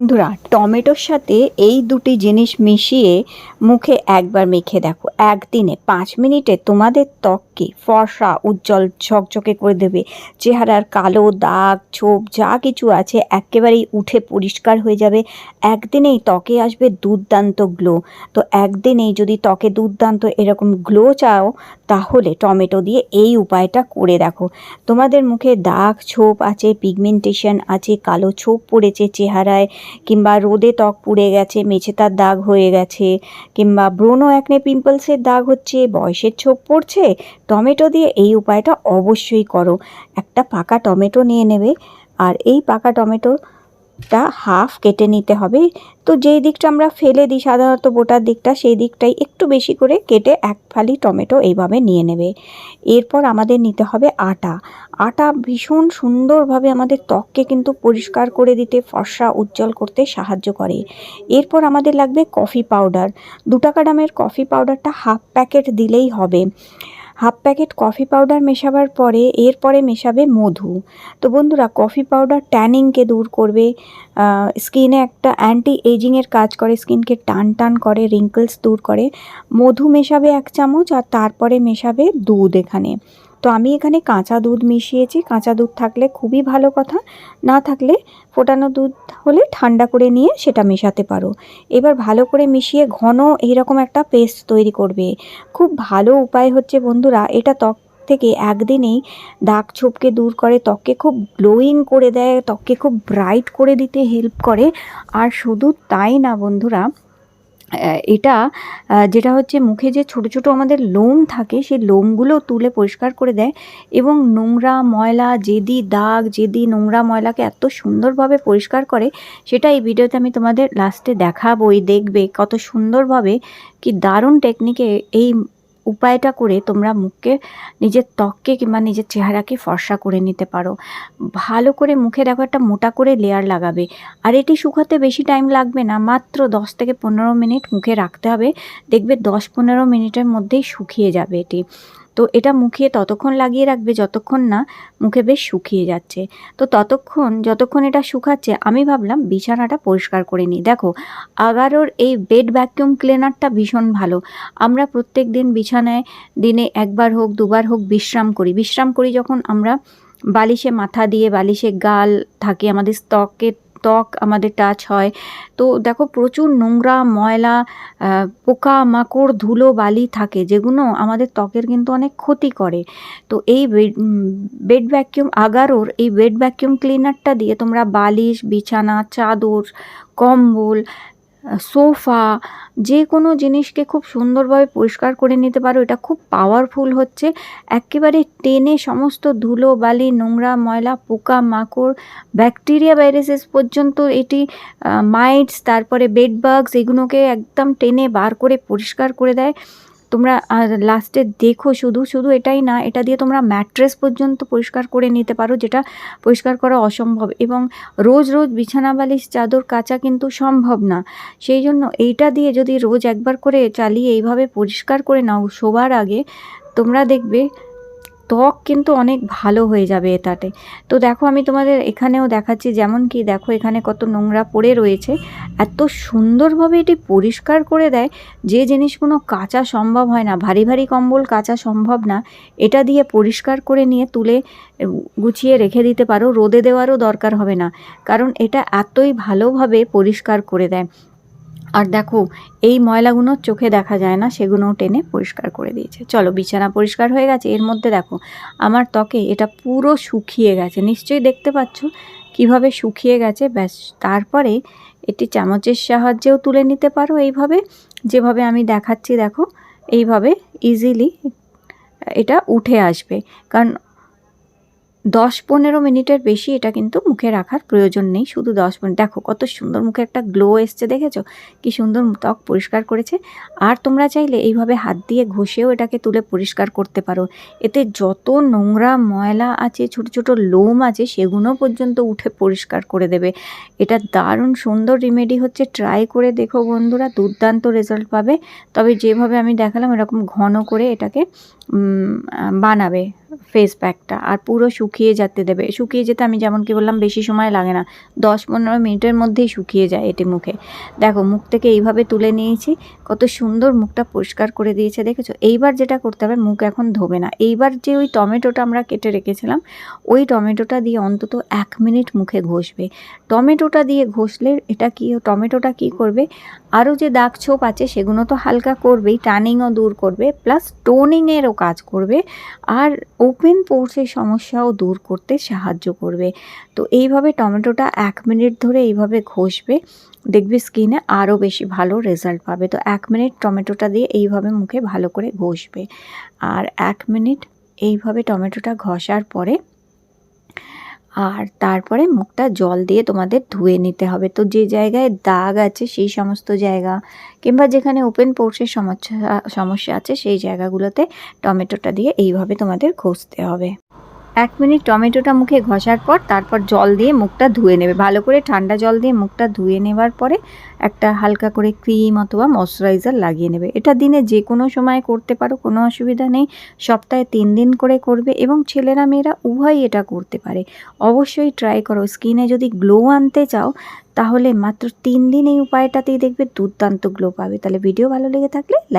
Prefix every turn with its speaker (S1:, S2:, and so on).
S1: বন্ধুরা, টমেটোর সাথে এই দুটি জিনিস মিশিয়ে মুখে একবার মেখে দেখো। একদিনে পাঁচ মিনিটে তোমাদের ত্বককে ফর্সা, উজ্জ্বল, ঝকঝকে করে দেবে। চেহারার কালো দাগ, ছোপ, যা কিছু আছে একেবারেই উঠে পরিষ্কার হয়ে যাবে। একদিনেই ত্বকে আসবে দুর্দান্ত গ্লো তো একদিনেই যদি ত্বকে দুর্দান্ত এরকম গ্লো চাও, তাহলে টমেটো দিয়ে এই উপায়টা করে দেখো। তোমাদের মুখে দাগ, ছোপ আছে পিগমেন্টেশন আছে, কালো ছোপ পড়েছে চেহারায় কিংবা রোদে ত্বক পুড়ে গেছে মেছেতার দাগ হয়ে গেছে, কিংবা ব্রোনো একনে পিম্পলসের দাগ হচ্ছে, বয়সের ছোপ পড়ছে, টমেটো দিয়ে এই উপায়টা অবশ্যই করো। একটা পাকা টমেটো নিয়ে নেবে, আর এই পাকা টমেটোটা হাফ কেটে নিতে হবে। তো যেই দিকটা আমরা ফেলে দিই সাধারণত বোটার দিকটা, সেই দিকটাই একটু বেশি করে কেটে এক ফালি টমেটো এইভাবে নিয়ে নেবে। এরপর আমাদের নিতে হবে আটা। আটা ভীষণ সুন্দরভাবে আমাদের ত্বককে কিন্তু পরিষ্কার করে দিতে, ফর্সা, উজ্জ্বল করতে সাহায্য করে। এরপর আমাদের লাগবে কফি পাউডার। দু টাকা দামের কফি পাউডারটা হাফ প্যাকেট দিলেই হবে। হাফ প্যাকেট কফি পাউডার মেশাবার পরে, এরপরে মেশাবে মধু। তো বন্ধুরা, কফি পাউডার ট্যানিংকে দূর করবে। স্কিনে একটা অ্যান্টি এজিংয়ের কাজ করে, স্কিনকে টান টান করে, রিঙ্কলস দূর করে। মধু মেশাবে এক চামচ আর তারপরে মেশাবে দুধ এখানে। তো আমি এখানে কাঁচা দুধ মিশিয়েছি। কাঁচা দুধ থাকলে খুবই ভালো কথা। না থাকলে ফোটানো দুধ হলে ঠান্ডা করে নিয়ে সেটা মেশাতে পারো। এবার ভালো করে মিশিয়ে ঘন এইরকম একটা পেস্ট তৈরি করবে। খুব ভালো উপায় হচ্ছে বন্ধুরা, এটা ত্বক থেকে একদিনেই দাগ ছোপকে দূর করে, ত্বককে খুব গ্লোয়িং করে দেয়, ত্বককে খুব ব্রাইট করে দিতে হেল্প করে। আর শুধু তাই না বন্ধুরা এটা যেটা হচ্ছে মুখে যে ছোট ছোট আমাদের লোম থাকে, সেই লোমগুলো তুলে পরিষ্কার করে দেয় এবং নোংরা ময়লা যেদি দাগ যেদি নোংরা ময়লাকে এত সুন্দরভাবে পরিষ্কার করে, সেটা এই ভিডিওতে আমি তোমাদের লাস্টে দেখাবোই, দেখবে কত সুন্দরভাবে কি দারুণ টেকনিকে এই উপায়টা করে তোমরা মুখকে, নিজের ত্বককে কিংবা নিজের চেহারাকে ফর্সা করে নিতে পারো। ভালো করে মুখে দেখো একটা মোটা করে লেয়ার লাগাবে। আর এটি শুকাতে বেশি টাইম লাগবে না, মাত্র দশ থেকে পনেরো মিনিট মুখে রাখতে হবে। দেখবে দশ পনেরো মিনিটের মধ্যেই শুকিয়ে যাবে এটি। তো এটা মুখে ততক্ষণ লাগিয়ে রাখবে, যতক্ষণ না মুখে বেশ শুকিয়ে যাচ্ছে। তো ততক্ষণ, যতক্ষণ এটা শুকাচ্ছে, আমি ভাবলাম বিছানাটা পরিষ্কার করে নিই। দেখো, আগারোর এই বেড ভ্যাকিউম ক্লিনারটা ভীষণ ভালো। আমরা প্রত্যেক দিন বিছানায় দিনে একবার হোক, দুবার হোক বিশ্রাম করি। বিশ্রাম করি যখন আমরা বালিশে মাথা দিয়ে বালিশে গাল থাকে, আমাদের ত্বকে ত্বক আমাদের টাচ হয়। তো দেখো প্রচুর নোংরা, ময়লা পোকা, মাকড়, ধুলো, বালি থাকে, যেগুলো আমাদের ত্বকের কিন্তু অনেক ক্ষতি করে। তো এই বেড ভ্যাকিউম আগারোর এই বেড ভ্যাকিউম ক্লিনারটা দিয়ে তোমরা বালিশ, বিছানা, চাদর, কম্বল সোফা যে কোনো জিনিসকে খুব সুন্দরভাবে পরিষ্কার করে নিতে পারো। এটা খুব পাওয়ারফুল হচ্ছে। একেবারে টেনে সমস্ত ধুলো, বালি, নোংরা, ময়লা, পোকা, মাকড় ব্যাকটেরিয়া ভাইরাসেস পর্যন্ত এটি মাইটস তারপরে বেডবাগস এগুলোকে একদম টেনে বার করে পরিষ্কার করে দেয়। তোমরা লাস্টে দেখো শুধু শুধু এটাই না, এটা দিয়ে তোমরা ম্যাট্রেস পর্যন্ত পরিষ্কার করে নিতে পারো, যেটা পরিষ্কার করা অসম্ভব। এবং রোজ রোজ বিছানা, বালিশ, চাদর, কাচা কিন্তু সম্ভব না। সেই জন্য এইটা দিয়ে যদি রোজ একবার করে চালিয়ে এইভাবে পরিষ্কার করে নাও, শোবার আগে, তোমরা দেখবে ত্বক কিন্তু অনেক ভালো হয়ে যাবে এটাতে। তো দেখো আমি তোমাদের এখানেও দেখাচ্ছি, যেমন কি দেখো এখানে কত নোংরা পড়ে রয়েছে। এত সুন্দরভাবে এটি পরিষ্কার করে দেয়, যে জিনিসগুলো কাচা সম্ভব হয় না, ভারী ভারী কম্বল কাচা সম্ভব না, এটা দিয়ে পরিষ্কার করে নিয়ে তুলে গুছিয়ে রেখে দিতে পারো, রোদে দেওয়ারও দরকার হবে না। কারণ এটা এতই ভালোভাবে পরিষ্কার করে দেয়। আর দেখো, এই ময়লাগুলো চোখে দেখা যায় না সেগুলোও টেনে পরিষ্কার করে দিয়েছে। চলো, বিছানা পরিষ্কার হয়ে গেছে। এর মধ্যে দেখো, আমার ত্বকে এটা পুরো শুকিয়ে গেছে। নিশ্চয়ই দেখতে পাচ্ছ কীভাবে শুকিয়ে গেছে। ব্যাস, তারপরে এটি চামচের সাহায্যেও তুলে নিতে পারো এইভাবে। যেভাবে আমি দেখাচ্ছি, দেখো, এইভাবে ইজিলি এটা উঠে আসবে। কারণ দশ পনেরো মিনিটের বেশি এটা কিন্তু মুখে রাখার প্রয়োজন নেই, শুধু দশ মিনিট। দেখো, কত সুন্দর মুখে একটা গ্লো এসছে, দেখেছ? কি সুন্দর ত্বক পরিষ্কার করেছে। আর তোমরা চাইলে এইভাবে হাত দিয়ে ঘষেও এটাকে তুলে পরিষ্কার করতে পারো। এতে যত নোংরা ময়লা আছে, ছোট ছোট লোম আছে সেগুলো পর্যন্ত উঠে পরিষ্কার করে দেবে। এটা দারুণ সুন্দর রিমেডি হচ্ছে। ট্রাই করে দেখো বন্ধুরা, দুর্দান্ত রেজাল্ট পাবে। তবে যেভাবে আমি দেখালাম, এরকম ঘন করে এটাকে বানাবে ফেস প্যাকটা আর পুরো শুকিয়ে যেতে দেবে। শুকিয়ে যেতে আমি যেমন কি বললাম, বেশি সময় লাগে না। দশ পনেরো মিনিটের মধ্যেই শুকিয়ে যায় এটি মুখে। দেখো, মুখ থেকে এইভাবে তুলে নিয়েছি, কত সুন্দর মুখটা পরিষ্কার করে দিয়েছে, দেখেছ? এইবার যেটা করতে হবে, মুখ এখন ধোবে না। এইবার যে ওই টমেটোটা আমরা কেটে রেখেছিলাম, ওই টমেটোটা দিয়ে অন্তত এক মিনিট মুখে ঘষবে। টমেটোটা দিয়ে ঘষলে এটা কি, টমেটোটা কি করবে? আরও যে দাগ ছোপ আছে সেগুলো তো হালকা করবেই, টানিংও দূর করবে প্লাস টোনিংয়েরও কাজ করবে আর ওপেন পোর্সের সমস্যাও দূর করতে সাহায্য করবে। তো এইভাবে টমেটোটা এক মিনিট ধরে এইভাবে ঘষবে, দেখবি স্কিনে আরও বেশি ভালো রেজাল্ট পাবে। তো এক মিনিট টমেটোটা দিয়ে এইভাবে মুখে ভালো করে ঘষবে। আর এক মিনিট এইভাবে টমেটোটা ঘষার পরে আর তারপরে মুখটা জল দিয়ে তোমাদের ধুয়ে নিতে হবে। তো যে জায়গায় দাগ আছে সেই সমস্ত জায়গা কিংবা যেখানে ওপেন পোর্সের সমস্যা সমস্যা আছে সেই জায়গাগুলোতে টমেটোটা দিয়ে এইভাবে তোমাদের ঘষতে হবে। এক মিনিট টমেটোটা মুখে ঘষার পর তারপর জল দিয়ে মুখটা ধুয়ে নেবে। ভালো করে ঠান্ডা জল দিয়ে মুখটা ধুয়ে নেবার পরে একটা হালকা করে ক্রিম অথবা ময়শ্চারাইজার লাগিয়ে নেবে। এটা দিনে যে কোনো সময় করতে পারো, কোনো অসুবিধা নেই। সপ্তাহে তিন দিন করে করবে এবং ছেলেরা মেয়েরা উভয়ই এটা করতে পারে। অবশ্যই ট্রাই করো। স্কিনে যদি গ্লো আনতে চাও, তাহলে মাত্র তিন দিন এই উপায়টাতেই দেখবে দুর্দান্ত গ্লো পাবে। তাহলে ভিডিও ভালো লেগে থাকলে